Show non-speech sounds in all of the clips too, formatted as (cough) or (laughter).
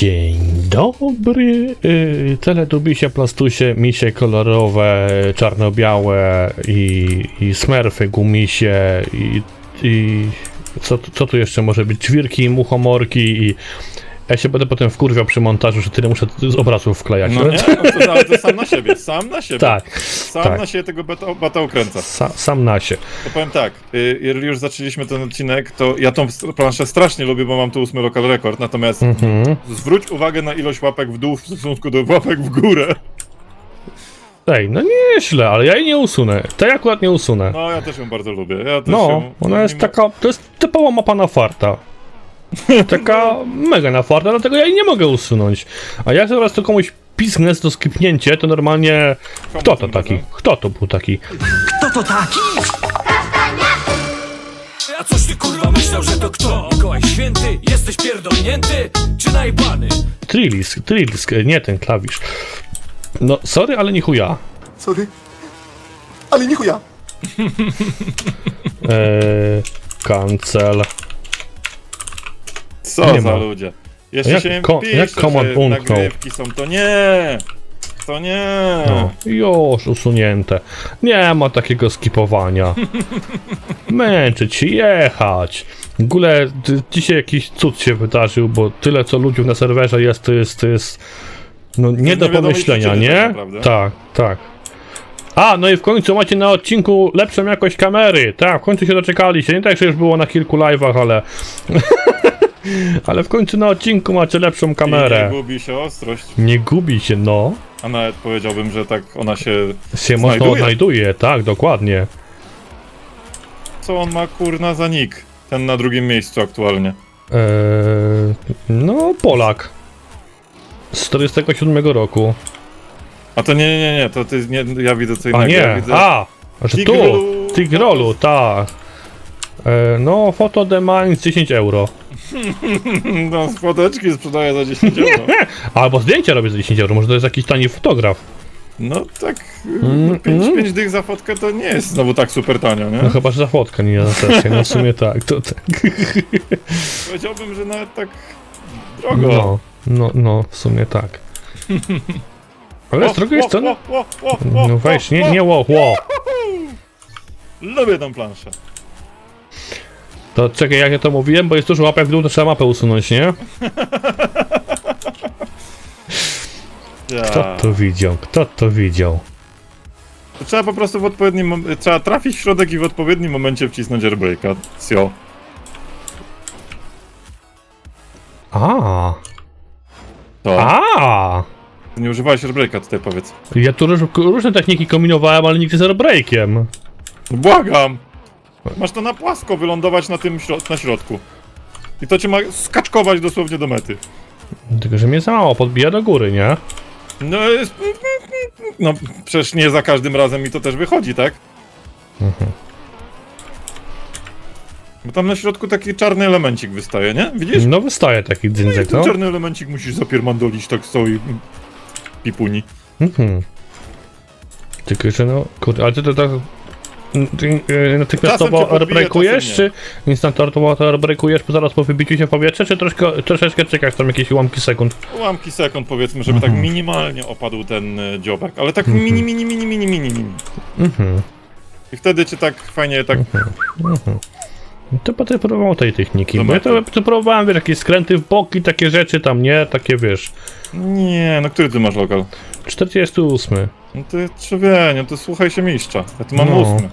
Dzień dobry, yy, teletubisie, plastusie, misie kolorowe, czarno-białe i, i smerfy, gumisie i, i co, co tu jeszcze może być, ćwirki, muchomorki i ja się będę potem wkurwiał przy montażu, że tyle muszę z obrazów wklejać. No nie, no to, sam na siebie, sam na siebie. Tak, Sam tak. na siebie tego bata, bata ukręca. sa, sam na się. To powiem tak, y, jeżeli już zaczęliśmy ten odcinek, to ja tą planszę strasznie lubię, bo mam tu ósmy lokal rekord, natomiast Mhm. zwróć uwagę na ilość łapek w dół w stosunku do łapek w górę. Ej, no nieźle, ale ja jej nie usunę. Tej akurat nie usunę. No, ja też ją bardzo lubię. Ja też No, ją, ona jest taka, to jest typowa mapa na farta. (laughs) Taka mega na farta, dlatego ja jej nie mogę usunąć. A jak zaraz to komuś biznes do skipnięcie, to normalnie... Kto to taki? Kto to był taki? Kto to taki? A coś ty kurwa myślał, że to kto? Mikołaj Święty? Jesteś pierdolnięty? Czy najbany? Trillisk, Trillisk, nie ten klawisz. No, sorry, ale nie chuja. Sorry. Ale nie chuja. (laughs) Eee, cancel. Co Nie za ma. ludzie. Jeszcze Jak się ko- pisze, jak command że nagrywki są, to nie! To nie! No, już usunięte. Nie ma takiego skipowania. (laughs) Męczyć się, jechać. W ogóle d- dzisiaj jakiś cud się wydarzył, bo tyle co ludzi na serwerze jest, to jest, to jest no nie do niewiadomej pomyślenia, przyczyny tak nie? naprawdę. Tak, tak. A, no i w końcu macie na odcinku lepszą jakość kamery. Tak, w końcu się doczekaliście. Nie tak, że już było na kilku live'ach, ale... (laughs) ale w końcu na odcinku macie lepszą I nie kamerę. gubi się ostrość. Nie gubi się, no. A nawet powiedziałbym, że tak ona się... Się mocno Znajduje. odnajduje, tak, dokładnie. Co on ma kurna za nick? Ten na drugim miejscu aktualnie. Eee, no, Polak. Z 47 roku. A to nie, nie, nie, to ty, nie, ja widzę co innego. A Ja nie, widzę... a! Że tu! Tigrolu. Tigrolu, tak. E, no, foto de Mainz 10 euro. No, foteczki sprzedaję za 10 euro. Albo zdjęcia robię za 10 euro, może to jest jakiś tani fotograf. No tak, Mm, 5 mm. pięć dych za fotkę to nie jest znowu tak super tanio, nie? No chyba, że za fotkę, nie za sesję, no w sumie tak, to tak. (laughs) Powiedziałbym, że nawet tak drogo. No, no, no, w sumie tak. Ale z drugiej strony... No weź, nie, nie ło, ło. Lubię tą planszę. To czekaj, jak ja to mówiłem, bo jest dużo łapek w dół, to trzeba mapę usunąć, nie? Kto to widział? Kto to widział? To Trzeba po prostu w odpowiednim mom- trzeba trafić w środek i w odpowiednim momencie wcisnąć airbreaka. Sio. A, To. a. Ty nie używałeś airbreaka tutaj powiedz. Ja tu róż, różne techniki kombinowałem, ale nigdy z airbreakiem. Błagam! Masz to na płasko wylądować na tym środ- na środku. I to cię ma skaczkować dosłownie do mety. Tylko, że mnie za mało podbija do góry, nie? No jest... No przecież nie za każdym razem mi to też wychodzi, tak? Bo tam na środku taki czarny elemencik wystaje, nie? Widzisz? No wystaje taki dzyndzek, Ten no. czarny elemencik musisz zapiermandolić tak całej pipuni. Mhm. Tylko, że no, kurde, ale ty to tak... Czasem natychmiastowo airbreakujesz, czy instantowo to airbreakujesz zaraz po wybiciu się w powietrze, czy troszkę, troszeczkę czekasz tam jakieś ułamki sekund? Ułamki sekund powiedzmy, żeby tak minimalnie opadł ten y, dziobek, ale tak mini, mini, mini, mini, mini, mini. Mhm. I wtedy cię tak fajnie tak... To potem próbował tej techniki, Do bo ja to, to próbowałem, wiesz, jakieś skręty w boki, takie rzeczy tam, nie? Takie, wiesz, Nie, no który ty masz lokal? 48. No ty człowieniu, to słuchaj się mistrza. Ja tu mam No. ósmy.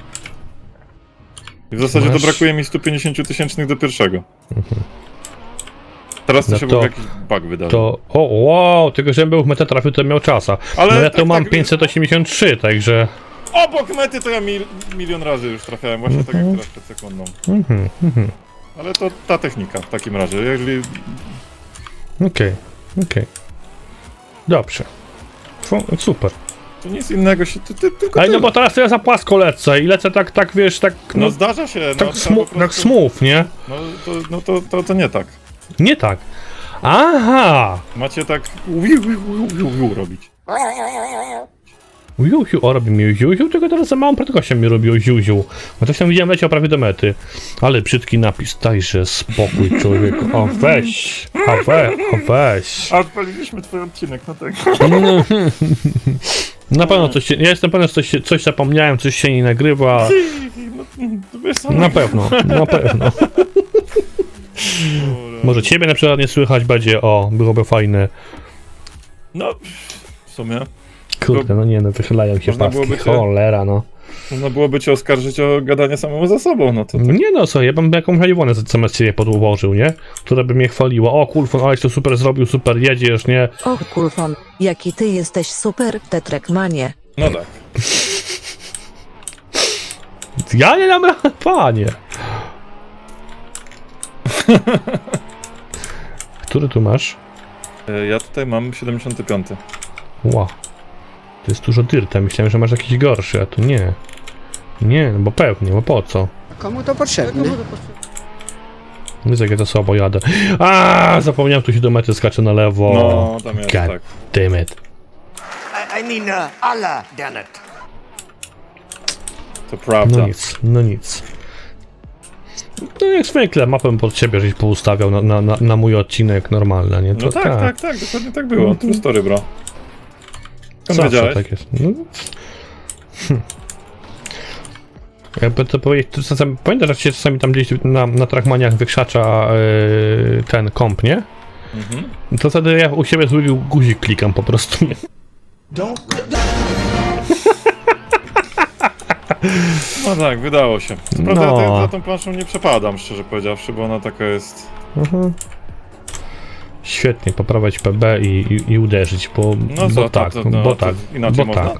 I w zasadzie Masz- to brakuje mi 150 tysięcznych do pierwszego. Teraz to No się to- jakiś bug wydarzył. To, o wow, tylko żebym był w metę trafił, to miał czasa. Ale no ja tak, tu mam tak, 583, także... Obok mety to ja mil, milion razy już trafiałem, właśnie tak jak teraz przed sekundą. Mhm, mhm. Ale to ta technika w takim razie, jeżeli... Okej, okej. Dobrze. Fu- Super. To nic innego się... Ty, tylko Ale no tyle. bo teraz to ja za płasko lecę i lecę tak, tak wiesz, tak, No, no, zdarza się, no, tak, trzeba smu- po prostu- tak smooth, nie? No, to, no to, to, to nie tak. Nie tak. Aha! Macie tak wiu, wiu, wiu, wiu, wiu robić. Juziu, o robi mi Juziu, tylko teraz za małą prędkością mi robiło Juziu. Bo coś tam widziałem, leciał prawie do mety. Ale brzydki napis, dajże spokój człowieku. O weź, a we, o weź. A odpaliliśmy twój odcinek, no tak. (laughs) Na pewno coś się, ja jestem pewien, że coś, się, coś zapomniałem, coś się nie nagrywa. Wiesz co? Na pewno, na pewno. Może ciebie na przykład nie słychać będzie, o, byłoby fajne. No, w sumie. Kurde, no nie no, wychylają się Można paski, byłoby cię- cholera no. Można byłoby cię oskarżyć o gadanie samemu za sobą, no to tak. Nie no, co, ja bym jakąś hajwonę zamiast ciebie podłożył, nie? Która by mnie chwaliła, o Kulfon, aleś to super zrobił, super jedziesz, nie? Och Kulfon, jaki ty jesteś super, Tetrekmanie. No tak. (laughs) Ja nie dam rady, (laughs) panie. (laughs) Który tu masz? E, Ja tutaj mam 75. Ła. To jest dużo dyrta, myślałem, że masz jakiś gorszy, a tu nie. Nie, no bo pewnie, bo po co? Komu to potrzebne? Widzę, jak ja to słabo jadę. A, zapomniałem, tu się do mety skacze na lewo. No, tam jest, God tak. damn it. I, I mean, uh, Allah, damn it. To prawda. No nic, no nic. No jak zwykle, mapę pod siebie żeś poustawiał na, na, na, na mój odcinek normalny, nie? To No tak, tak, tak, dokładnie tak było. True story, bro. Skąd Zawsze wiedziałeś? tak jest. No. Hm. Jakby to powiedzieć, to czasami, pamiętasz, jak się czasami tam gdzieś na, na Trackmaniach wykrzacza yy, ten komp, nie? Mhm. To wtedy ja u siebie zły guzik klikam po prostu, nie? (laughs) No tak, wydało się. Co prawda No. ja za tą planszą nie przepadam, szczerze powiedziawszy, bo ona taka jest... Mhm. Świetnie, poprawiać PB i, i, i uderzyć, bo, No bo co, tak, to- no, bo to tak, inaczej bo można? tak,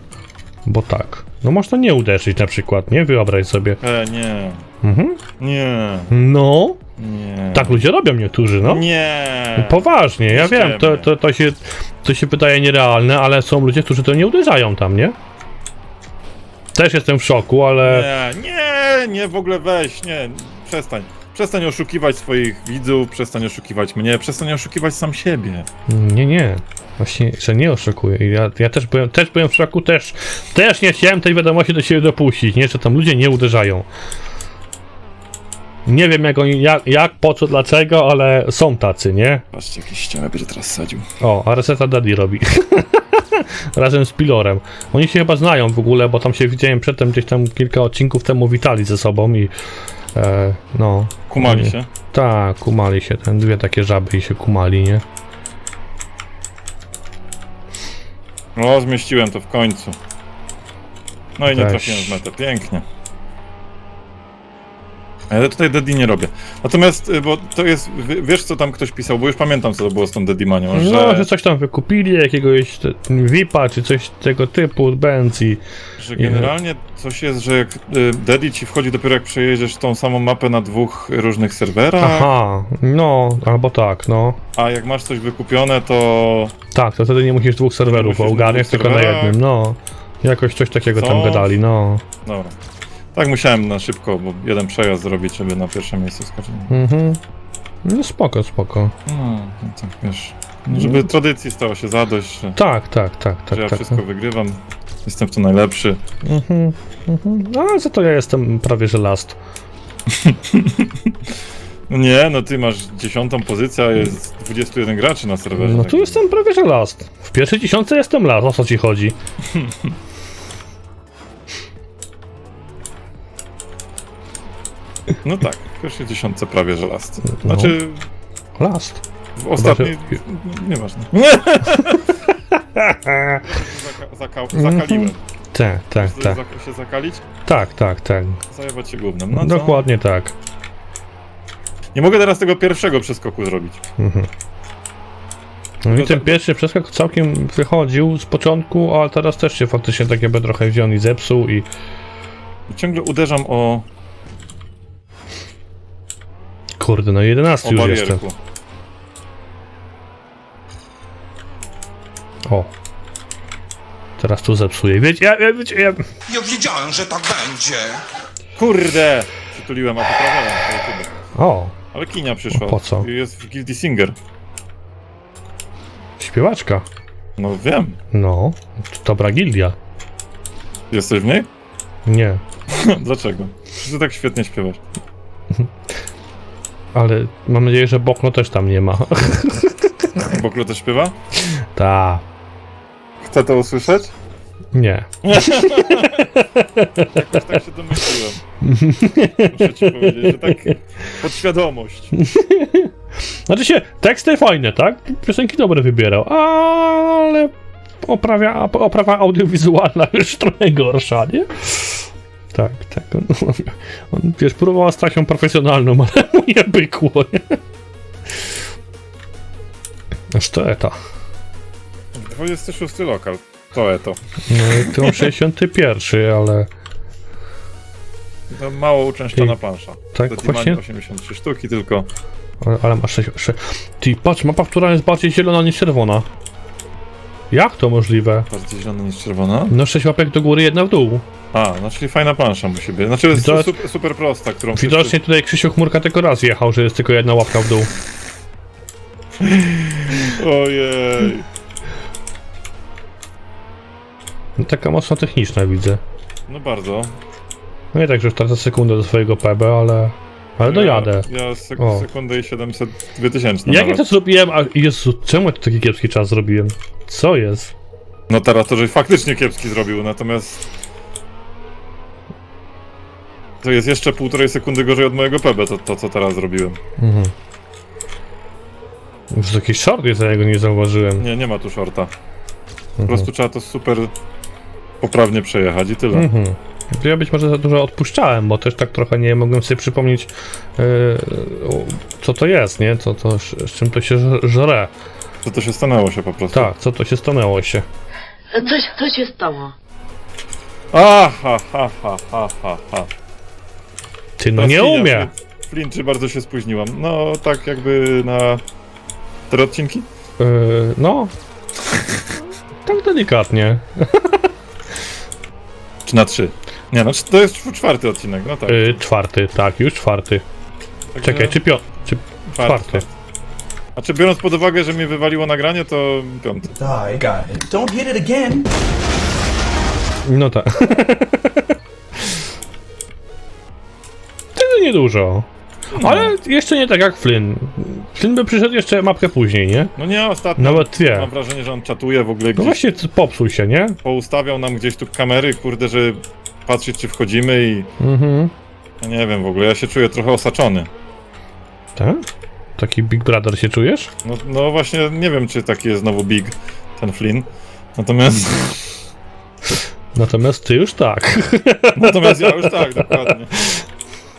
bo tak. No można nie uderzyć na przykład, nie? Wyobraź sobie. E, nie. Mhm. Nie. No, Nie. tak ludzie robią niektórzy, no. Nie. Poważnie, ja wiem, to, to, to, się, to się wydaje nierealne, ale są ludzie, którzy to nie uderzają tam, nie? Też jestem w szoku, ale... Nie, nie, nie, w ogóle weź, nie, przestań. Przestań oszukiwać swoich widzów, przestań oszukiwać mnie, przestań oszukiwać sam siebie. Nie, nie. Właśnie, że nie oszukuję. Ja, ja też, byłem, też byłem w szoku, też, też nie chciałem tej wiadomości do siebie dopuścić, nie? Że tam ludzie nie uderzają. Nie wiem jak oni, jak, jak po co, dlaczego, ale są tacy, nie? Patrzcie, jakiś ścianę będzie teraz sadził. O, a Reseta Daddy robi. (laughs) Razem z Pilorem. Oni się chyba znają w ogóle, bo tam się widziałem przedtem, gdzieś tam kilka odcinków temu witali ze sobą i e, no. Kumali Nie. się. Tak, kumali się, ten dwie takie żaby i się kumali, nie? No, zmieściłem to w końcu. No i nie Weź. trafiłem w metę, pięknie. Ale tutaj Daddy nie robię. Natomiast, y, bo to jest, wiesz co tam ktoś pisał, bo już pamiętam co to było z tą Daddy-manią, że... No, że coś tam wykupili, jakiegoś VIPa czy coś tego typu, Benz i... Że generalnie coś jest, że jak y, Daddy ci wchodzi dopiero jak przejedziesz tą samą mapę na dwóch różnych serwerach, Aha, no, albo tak, no. a jak masz coś wykupione, to Tak, to wtedy nie musisz dwóch serwerów na dwóch tylko na serwerach. jednym, no. Jakoś coś takiego tam Coś. gadali, no. dobra. Tak musiałem na szybko, bo jeden przejazd zrobić, żeby na pierwsze miejsce skoczyć. Mhm. No spoko, spoko. No, no tak wiesz. Żeby tradycji stało się zadość, że, Tak, tak, tak, tak, że ja tak. wszystko wygrywam. Jestem w to najlepszy. Mhm, mhm. No, ale za to ja jestem prawie że last. (laughs) No nie, no ty masz dziesiątą pozycję, a jest 21 graczy na serwerze. No tak tu jestem prawie że last. W pierwszej dziesiątce jestem last, o co ci chodzi? (laughs) No tak, pierwszej dziesiątce prawie że last. No. Znaczy, Last. w ostatniej... Nieważne. (laughs) Zaka zaka zakaliłem. Tak, tak, tak. się zakalić? Tak, tak, tak. Zajebać się gównem. No co? Dokładnie tak. Nie mogę teraz tego pierwszego przeskoku zrobić. Mhm. No i No ten pierwszy przeskok całkiem wychodził z początku, a teraz też się faktycznie tak jakby trochę wziął i zepsuł i... Ciągle uderzam o, Kurde, no 11 o już barierku. jestem. O. Teraz tu zepsuję. Wiecie, ja, ja, wiecie, ja... Nie wiedziałem, że tak będzie. Kurde! Przytuliłem, a poprawiałem. O, Ale kinia przyszła. Po co? Jest w Guilty Singer. śpiewaczka. No wiem. No, to dobra gildia. Jesteś w niej? Nie, (laughs) Dlaczego? Ty tak świetnie śpiewasz. Ale mam nadzieję, że Bokno też tam nie ma. (laughs) Boklo też śpiewa? Ta, Chcę to usłyszeć? nie. (laughs) Jakoś tak się domyśliłem. Muszę ci powiedzieć, że tak podświadomość. Znaczy się, teksty fajne, tak? Piosenki dobre wybierał, ale oprawia, oprawa audiowizualna (laughs) już trochę gorsza, nie? Tak, tak. On, on wiesz, próbował stać się profesjonalną, (laughs) ale mu nie bykło, nie? Aż to eta. 26 lokal. To eto. No, to 61, ale No, mało uczęszczona Ty, plansza. tak Do Dimani właśnie- 83 sztuki tylko. Ale, ale masz 6, 6. Ty, patrz, mapa, która jest bardziej zielona niż czerwona. Jak to możliwe? Bardziej zielona niż czerwona. No 6 łapek do góry, jedna w dół. A, no czyli fajna plansza musi być. Znaczy jest Widać- super, super prosta, którą Widocznie tutaj Krzysiu Chmurka tylko raz jechał, że jest tylko jedna łapka w dół. (laughs) Ojej. No, taka mocno techniczna widzę. No bardzo. No nie tak, że już tracę sekundę do swojego PB, ale... Ale dojadę. Ja, ja sek O. sekundę i 700, 2000 Jak ja nawet. to zrobiłem? A Jezu, czemu ja to taki kiepski czas zrobiłem? Co jest? No teraz to, że faktycznie kiepski zrobił, natomiast... To jest jeszcze półtorej sekundy gorzej od mojego PB, to, to co teraz zrobiłem. Mhm. Już taki short jest, a ja go nie zauważyłem. Nie, nie ma tu shorta. Po Mhm. prostu trzeba to super poprawnie przejechać i tyle. Mhm. To Ja być może za dużo odpuszczałem, bo też tak trochę nie mogłem sobie przypomnieć, yy, co to jest, nie? Co to, z czym to się żre. To to się stanęło się po prostu. Tak, co to się stanęło się. Coś, co się stało? A, ha, ha, ha, ha, ha. Ty, no nie umie. Flin- Flinczy, bardzo się spóźniłam. No, tak jakby na... Cztery odcinki? Yy, no. Tak delikatnie. Czy na trzy? Nie, no to jest czw- czwarty odcinek, no tak. Yy, czwarty, tak, już czwarty. Także Czekaj, czy pio... czy czwarty? A czy biorąc pod uwagę, że mi wywaliło nagranie, to piąty. Got it. Don't hit it again. No tak. Tyle niedużo. Ale jeszcze nie tak jak Flynn. Flynn by przyszedł jeszcze mapkę później, nie? No nie, ostatnio Nawet dwie. mam wrażenie, że on czatuje w ogóle No gdzieś. właśnie c- popsuł się, nie? Poustawiał nam gdzieś tu kamery, kurde, że patrzeć czy wchodzimy i... Mhm. Ja nie wiem w ogóle, ja się czuję trochę osaczony. Tak? Taki Big Brother się czujesz? No, no właśnie, nie wiem czy taki jest znowu Big, ten Flynn. Natomiast... (laughs) Natomiast ty już tak. (laughs) Natomiast ja już tak, dokładnie.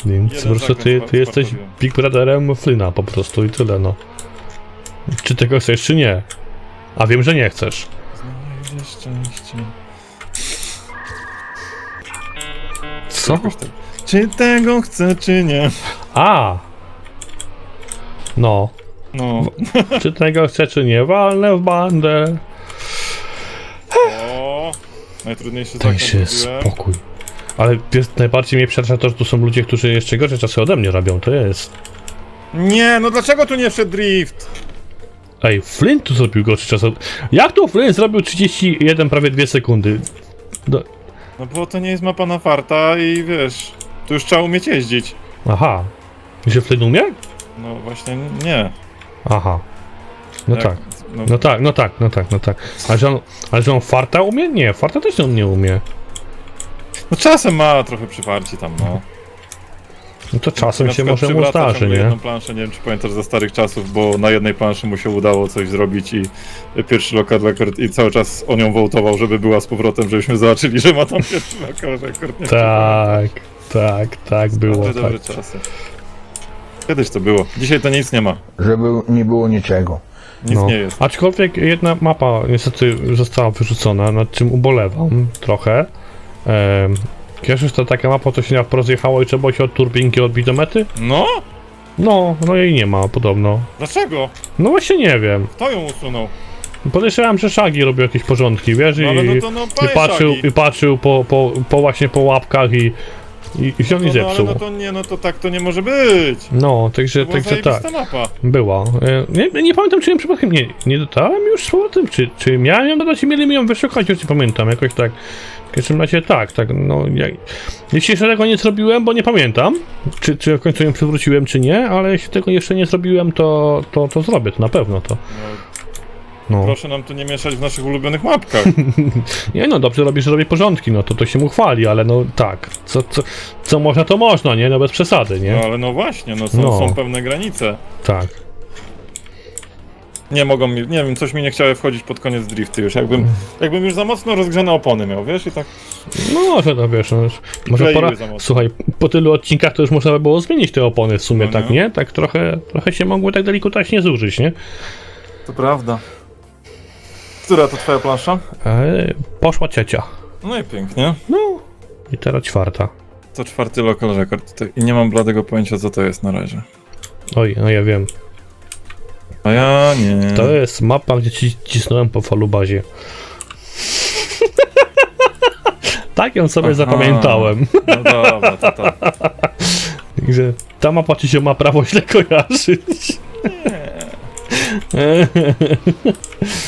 Więc Jeden po prostu ty, ty jesteś. Big Brotherem Flynna po prostu i tyle, no. Czy tego chcesz, czy nie? A wiem, że nie chcesz. Znajdzie szczęście. Co? Jakoś tak. Czy tego chcę, czy nie? A! No. No. (laughs) Czy tego chcę, czy nie? Walnę w bandę. O, najtrudniejszy Daj zakręt się zrobiłem. spokój. Ale wiesz, najbardziej mnie przeraża to, że tu są ludzie, którzy jeszcze gorsze czasy ode mnie robią, to jest. Nie, no dlaczego tu nie wszedł drift? Ej, Flint tu zrobił gorszy czas. od- Jak tu Flint zrobił 31, prawie 2 sekundy? Do... No bo to nie jest mapa na farta i wiesz, tu już trzeba umieć jeździć. Aha. I Że Flint umie? No właśnie nie. Aha. No Jak- tak. No, No tak, no tak, no tak, no tak. Ale że on, ale że on farta umie? Nie, farta też on nie umie. no czasem ma trochę przyparci tam, no. No to czasem Na się przykład może mu zdarzy, nie? jedną planszę, nie wiem czy pamiętasz ze starych czasów, bo na jednej planszy mu się udało coś zrobić i pierwszy lokal rekord i cały czas o nią wołtował, żeby była z powrotem, żebyśmy zobaczyli, że ma tam pierwszy (laughs) lokal rekord. Nie Tak, tak, tak było. Dobre, Tak. dobre czasy. Kiedyś to było. Dzisiaj to nic nie ma. żeby nie było niczego. Nic No. nie jest. Aczkolwiek jedna mapa niestety została wyrzucona, nad czym ubolewam trochę. Ehm, Kojarzysz to taka mapa, to się na wprost jechało i trzeba było się od turbinki odbić do mety? No? No, no jej nie ma podobno. Dlaczego? No właśnie nie wiem. Kto ją usunął? Podejrzewam, że Shaggy robił jakieś porządki, wiesz? I, No ale no to no i patrzył, Shaggy. i patrzył po, po, po właśnie po łapkach i I, i się No, no, ale zepsuł. no to nie, no to tak to nie może być. No, także, To była także tak. zajebista mapa. Była. E, Nie, nie pamiętam, czy ją przypadkiem nie, nie dodałem już z powrotem, czy, czy miałem ją dodać i mieli mi ją wyszukać, już nie pamiętam, jakoś tak. W każdym razie tak, tak, no jeśli jeszcze tego nie zrobiłem, bo nie pamiętam, czy, czy w końcu ją przywróciłem, czy nie, ale jeśli tego jeszcze nie zrobiłem, to, to, to zrobię, to na pewno to. No. Proszę nam tu nie mieszać w naszych ulubionych mapkach. (laughs) Nie no, dobrze robisz, że robię porządki, no to to się mu chwali, ale no tak, co, co, co można, to można, nie? No bez przesady, nie? No ale no właśnie, no są, No. są pewne granice. Tak. Nie mogą mi, nie wiem, coś mi nie chciało wchodzić pod koniec drifty już. Jakbym, jakbym już za mocno rozgrzane opony miał, wiesz, i tak. No może to wiesz, no, już- może Kleiły pora, za mocno. słuchaj, po tylu odcinkach to już można by było zmienić te opony w sumie, No, tak no. nie? Tak trochę, trochę się mogły tak delikatnie zużyć, nie? To prawda. Która to twoja plansza? E, poszła ciecia. No i pięknie. No i teraz czwarta. To czwarty local record. To- I nie mam bladego pojęcia, co to jest na razie. Oj, no ja wiem. A ja nie. To jest mapa, gdzie ci cisnąłem po falubazie. (laughs) tak ją sobie Aha. zapamiętałem. No dobra, to tak. (laughs) Także ta mapa ci się ma prawo źle kojarzyć. (laughs)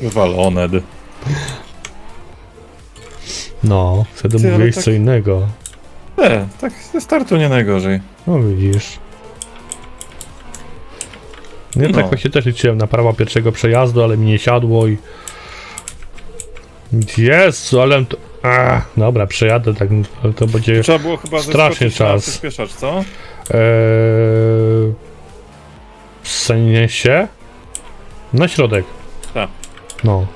Wywalone. dy. No, wtedy Ty, ale mówiłeś tak- co innego. E, tak ze startu nie najgorzej. No widzisz. Ja No. tak właśnie też liczyłem na prawa pierwszego przejazdu, ale mi nie siadło i... Jezu, ale to... Ach, dobra, przejadę, tak ale to będzie... Trzeba było chyba Strasznie zeskoczyć na czas. przyspieszacz, co? Eee, w sensie? Na środek. Tak. No.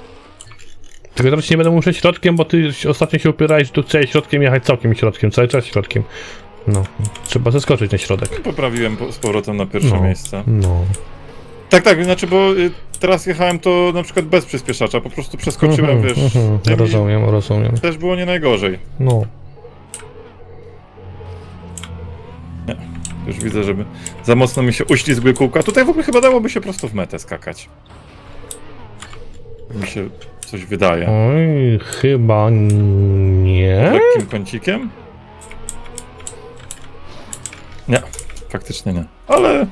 Tylko teraz nie będę musiał środkiem, bo ty ostatnio się upierałeś, że tu chciałeś środkiem jechać całkiem środkiem, cały czas środkiem. No. Trzeba zeskoczyć na środek. Poprawiłem po, z powrotem na pierwsze No. miejsce. No. Tak, tak, znaczy, bo y, teraz jechałem to na przykład bez przyspieszacza, po prostu przeskoczyłem, Mhm, wiesz. mhm, rozumiem, rozumiem. Też było nie najgorzej. No. Już widzę, żeby za mocno mi się uślizgły kółka. Tutaj w ogóle chyba dałoby się prosto w metę skakać. Mi się coś wydaje. Oj, chyba nie. Lekkim kącikiem? Nie, faktycznie nie. Ale...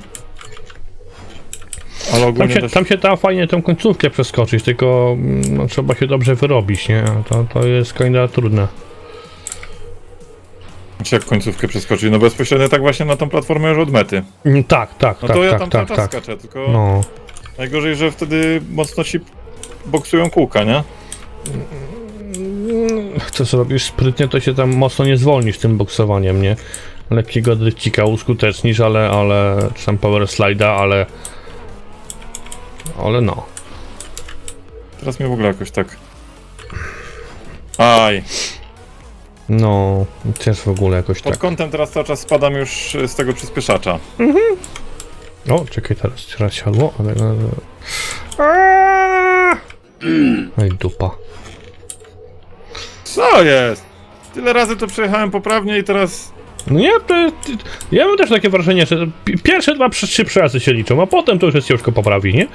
Ale Tam ogólnie się, też... tam się da fajnie tą końcówkę przeskoczyć, tylko mm, no, trzeba się dobrze wyrobić, nie? To, to jest końda trudne. Czy jak końcówkę przeskoczyć? No bezpośrednio tak właśnie na tą platformę już od mety. Mm, Tak, tak, No tak, to ja tak, tam tak, cały czas tak. skaczę, tylko No. najgorzej, że wtedy mocno ci boksują kółka, nie? Co zrobisz sprytnie, to się tam mocno nie zwolnisz tym boksowaniem, nie? Lekkiego drycika uskutecznisz, ale, ale, czy tam power slide'a, ale, ale no. Teraz mnie w ogóle jakoś tak... Aj, No, też w ogóle jakoś pod tak. kątem teraz cały czas spadam już z tego przyspieszacza. O, czekaj, teraz, teraz siadło, ale... Aaaa! Oj, dupa. Co jest? Tyle razy to przejechałem poprawnie i teraz... No nie, to ja mam też takie wrażenie, że pi- pierwsze dwa, trzy trzy przejazdy się liczą, a potem to już jest ciężko poprawić, nie?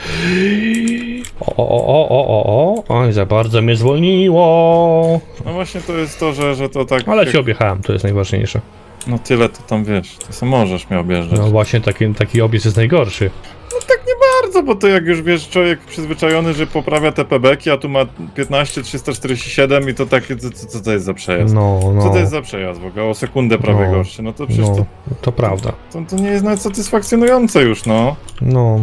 O, o, o, o, o, o, oj, za bardzo mnie zwolniło. No właśnie to jest to, że, że to tak... Ale jak- cię objechałem, to jest najważniejsze. No tyle to tam wiesz, to sam możesz mnie objeżdżać. No właśnie, taki, taki objazd jest najgorszy. Bardzo, bo to jak już wiesz, człowiek przyzwyczajony, że poprawia te pebeki, a tu ma 15 347 i to takie, co, co, co to jest za przejazd? No, no. Co to jest za przejazd w ogóle? O sekundę prawie No. gorszy. No to przecież No, to, to prawda. to, to nie jest nawet satysfakcjonujące już, no. No.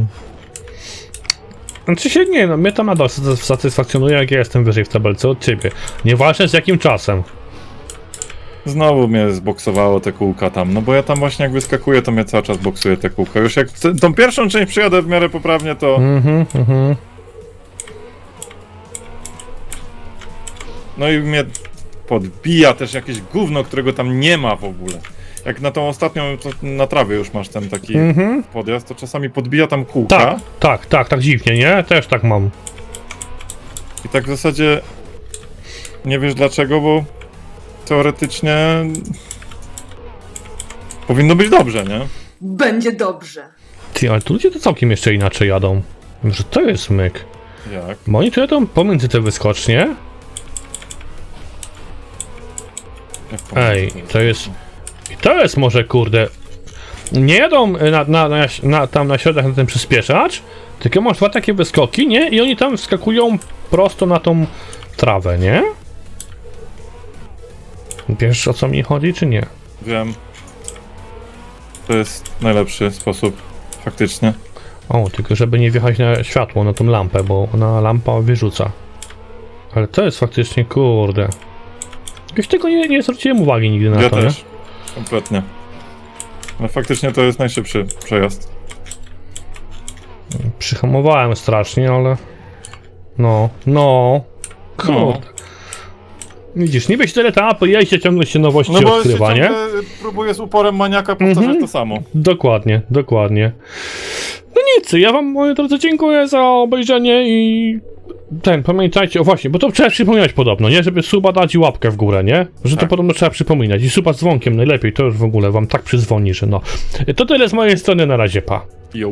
Znaczy się nie, no mnie to nadal satys- satysfakcjonuje, jak ja jestem wyżej w tabelce od ciebie. Nieważne z jakim czasem. Znowu mnie zboksowało te kółka tam, no bo ja tam właśnie jak wyskakuję, to mnie cały czas boksuje te kółka. Już jak tą pierwszą część przyjadę w miarę poprawnie, to Mhm, mhm. no i mnie podbija też jakieś gówno, którego tam nie ma w ogóle. Jak na tą ostatnią, to na trawie już masz ten taki Mhm. podjazd, to czasami podbija tam kółka. Tak, tak, tak, tak dziwnie, nie? Też tak mam. I tak w zasadzie nie wiesz dlaczego, bo teoretycznie powinno być dobrze, nie? Będzie dobrze. Ty, ale tu ludzie to całkiem jeszcze inaczej jadą. Że to jest myk. Jak? Bo oni tu jadą pomiędzy te wyskocznie. Jak Ej, to jest... To jest może, kurde... Nie jadą na, na, na, na, tam na środek na ten przyspieszacz, tylko masz dwa takie wyskoki, nie? I oni tam wskakują prosto na tą trawę, nie? Wiesz o co mi chodzi, czy nie? Wiem. To jest najlepszy sposób, faktycznie. O, tylko żeby nie wjechać na światło, na tą lampę, bo ona lampa wyrzuca. Ale to jest faktycznie, kurde. Jakoś tego nie, nie zwróciłem uwagi nigdy na ja to, też. Kompletnie. No faktycznie to jest najszybszy przejazd. nie? Przyhamowałem strasznie, ale... No, no... Kurde. Widzisz, niby się tyle etapy, jeździ, ciągle się nowości No bo odkrywa, się nie? ciągle próbuję z uporem maniaka powtarzać Mhm. to samo. Dokładnie, dokładnie. No nic, ja wam, moi drodzy, dziękuję za obejrzenie i... Ten, pamiętajcie, o właśnie, bo to trzeba przypominać podobno, nie? Żeby suba dać i łapkę w górę, nie? Że to Tak. podobno trzeba przypominać. I suba z dzwonkiem najlepiej, to już w ogóle wam tak przyzwoni, że no. To tyle z mojej strony, na razie, pa. Jo.